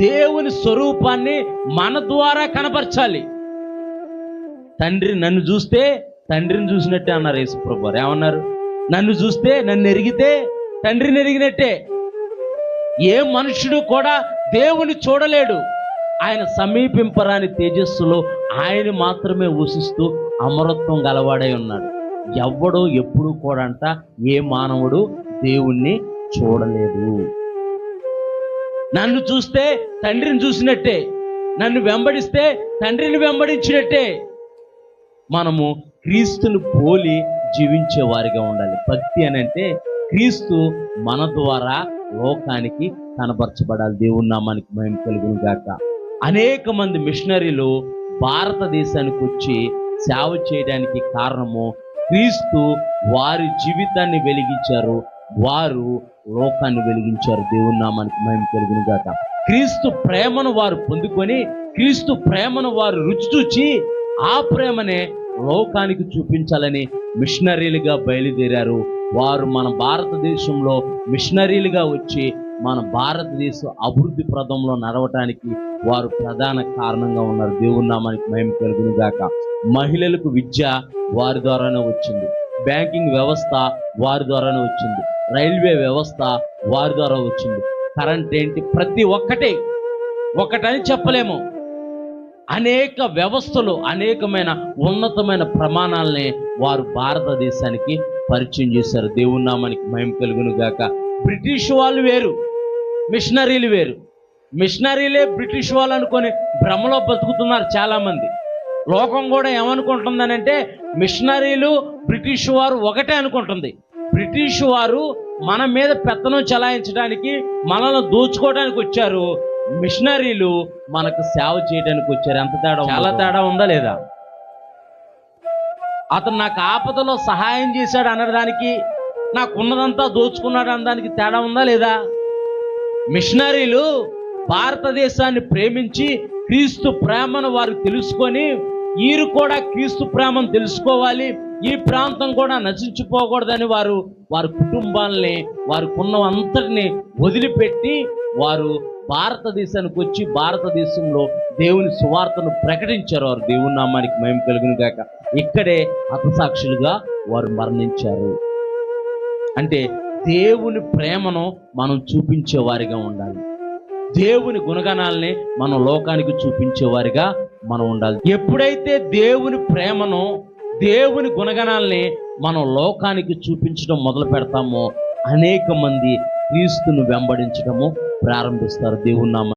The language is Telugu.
దేవుని స్వరూపాన్ని మన ద్వారా కనపరచాలి. తండ్రి నన్ను చూస్తే తండ్రిని చూసినట్టే అన్నారు యేసుప్రభు ఏమన్నారు? నన్ను చూస్తే నన్ను ఎరిగితే తండ్రిని ఎరిగినట్టే. ఏ మనుషుడు కూడా దేవుని చూడలేడు. ఆయన సమీపింపరాని తేజస్సులో ఆయన మాత్రమే ఉసిస్తూ అమరత్వం గలవాడై ఉన్నాడు. ఎవ్వడు ఎప్పుడు కూడా అంట ఏ మానవుడు దేవుణ్ణి చూడలేదు. నన్ను చూస్తే తండ్రిని చూసినట్టే. నన్ను వెంబడిస్తే తండ్రిని వెంబడించినట్టే. మనము క్రీస్తును పోలి జీవించే వారిగా ఉండాలి. భక్తి అని అంటే క్రీస్తు మన ద్వారా లోకానికి కనపరచబడాలి దేవుని నామానికి మహిమ కలుగును గాక. అనేక మంది మిషనరీలు భారతదేశానికి వచ్చి సేవ చేయడానికి కారణము క్రీస్తు వారి జీవితాన్ని వెలిగించారు. వారు లోకాన్ని వెలిగించారు. దేవుని నామానికి మేము కలిగిన గాక. క్రీస్తు ప్రేమను వారు పొందుకొని క్రీస్తు ప్రేమను వారు రుచి చూచి ఆ ప్రేమనే లోకానికి చూపించాలని మిషనరీలుగా బయలుదేరారు. వారు మన భారతదేశంలో మిషనరీలుగా వచ్చి మన భారతదేశ అభివృద్ధి ప్రదంలో నడవటానికి వారు ప్రధాన కారణంగా ఉన్నారు. దేవుని నామానికి మహిమ కలుగును గాక. మహిళలకు విద్య వారి ద్వారానే వచ్చింది. బ్యాంకింగ్ వ్యవస్థ వారి ద్వారానే వచ్చింది. రైల్వే వ్యవస్థ వారి ద్వారా వచ్చింది. కరెంట్ ఏంటి? ప్రతి ఒక్కటే. ఒకటని చెప్పలేము. అనేక వ్యవస్థలు అనేకమైన ఉన్నతమైన ప్రమాణాలని వారు భారతదేశానికి పరిచయం చేశారు. దేవుని నామానికి మహిమ కలుగును గాక. బ్రిటిష్ వాళ్ళు వేరు. మిషనరీలు వేరు. మిషనరీలే బ్రిటిష్ వాళ్ళు అనుకొని భ్రమలో బతుకుతున్నారు చాలామంది. లోకం కూడా ఏమనుకుంటుందనంటే మిషనరీలు బ్రిటిష్ వారు ఒకటే అనుకుంటుంది. బ్రిటిష్ వారు మన మీద పెత్తనం చలాయించడానికి మనల్ని దోచుకోవడానికి వచ్చారు. మిషనరీలు మనకు సేవ చేయడానికి వచ్చారు. ఎంత తేడా చాలా తేడా ఉందా లేదా? అతను నాకు ఆపదలో సహాయం చేశాడు అనడానికి నాకు ఉన్నదంతా దోచుకున్నాడు అనడానికి తేడా ఉందా లేదా? మిషనరీలు భారతదేశాన్ని ప్రేమించి క్రీస్తు ప్రేమను వారు తెలుసుకొని వీరు కూడా క్రీస్తు ప్రేమను తెలుసుకోవాలి. ఈ ప్రాంతం కూడా నశించిపోకూడదని వారు వారి కుటుంబాలని వారికున్న అంతటిని వదిలిపెట్టి వారు భారతదేశానికి వచ్చి భారతదేశంలో దేవుని సువార్తను ప్రకటించారు. వారు దేవుని నామానికి మేము కలిగిన కాక ఇక్కడే హతసాక్షులుగా వారు మరణించారు. అంటే దేవుని ప్రేమను మనం చూపించేవారిగా ఉండాలి. దేవుని గుణగణాలని మనం లోకానికి చూపించేవారిగా మనం ఉండాలి. ఎప్పుడైతే దేవుని ప్రేమను దేవుని గుణగణాలని మనం లోకానికి చూపించడం మొదలు పెడతామో. అనేక మంది క్రీస్తును వెంబడించడము ప్రారంభిస్తారు దేవుని నామ.